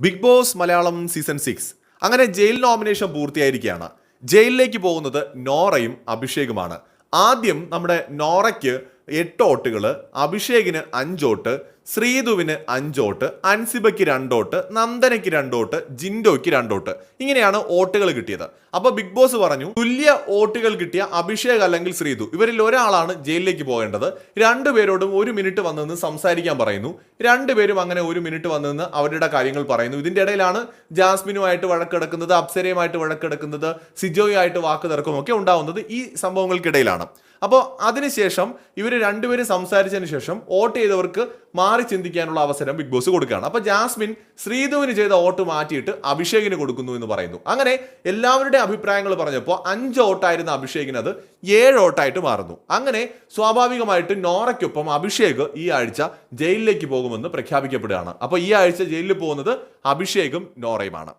Bigg Boss Malayalam season six അങ്ങനെ jail nomination പൂർത്തിയായിരിക്കുകയാണ്. ജയിലിലേക്ക് പോകുന്നത് നോറയും അഭിഷേകുമാണ്. ആദ്യം നമ്മുടെ നോറയ്ക്ക് എട്ട് ഓട്ടുകൾ അഭിഷേകിന് അഞ്ചോട്ട് ശ്രീധുവിന് അഞ്ചോട്ട് അൻസിബയ്ക്ക് രണ്ടോട്ട് നന്ദനയ്ക്ക് രണ്ടോട്ട് ജിൻഡോയ്ക്ക് രണ്ടോട്ട്. ഇങ്ങനെയാണ് വോട്ടുകൾ കിട്ടിയത്. അപ്പൊ ബിഗ് ബോസ് പറഞ്ഞു തുല്യ വോട്ടുകൾ കിട്ടിയ അഭിഷേക് അല്ലെങ്കിൽ ശ്രീധു. ഇവരിൽ ഒരാളാണ് ജയിലിലേക്ക് പോകേണ്ടത്. രണ്ടുപേരോടും ഒരു മിനിറ്റ് വന്നെന്ന് സംസാരിക്കാൻ പറയുന്നു. രണ്ടുപേരും അങ്ങനെ ഒരു മിനിറ്റ് വന്നെന്ന് അവരുടെ കാര്യങ്ങൾ പറയുന്നു. ഇതിന്റെ ഇടയിലാണ് ജാസ്മിനുമായിട്ട് വഴക്കിടക്കുന്നത് അപ്സരയുമായിട്ട് വഴക്കിടക്കുന്നത് സിജോയുമായിട്ട് വാക്ക് ഒക്കെ ഉണ്ടാവുന്നത് ഈ സംഭവങ്ങൾക്കിടയിലാണ്. അപ്പോൾ അതിനുശേഷം ഇവർ രണ്ടുപേരും സംസാരിച്ചതിന് ശേഷം വോട്ട് ചെയ്തവർക്ക് മാറി ചിന്തിക്കാനുള്ള അവസരം ബിഗ് ബോസ് കൊടുക്കുകയാണ്. അപ്പോൾ ജാസ്മിൻ ശ്രീധുവിന് ചെയ്ത വോട്ട് മാറ്റിയിട്ട് അഭിഷേകിന് കൊടുക്കുന്നു എന്ന് പറയുന്നു. അങ്ങനെ എല്ലാവരുടെ അഭിപ്രായങ്ങൾ പറഞ്ഞപ്പോൾ അഞ്ച് വോട്ടായിരുന്ന അഭിഷേകിന് അത് ഏഴ് വോട്ടായിട്ട് മാറുന്നു. അങ്ങനെ സ്വാഭാവികമായിട്ട് നോറയ്ക്കൊപ്പം അഭിഷേക് ഈ ആഴ്ച ജയിലിലേക്ക് പോകുമെന്ന് പ്രഖ്യാപിക്കപ്പെടുകയാണ്. അപ്പോൾ ഈ ആഴ്ച ജയിലിൽ പോകുന്നത് അഭിഷേകും നോറയുമാണ്.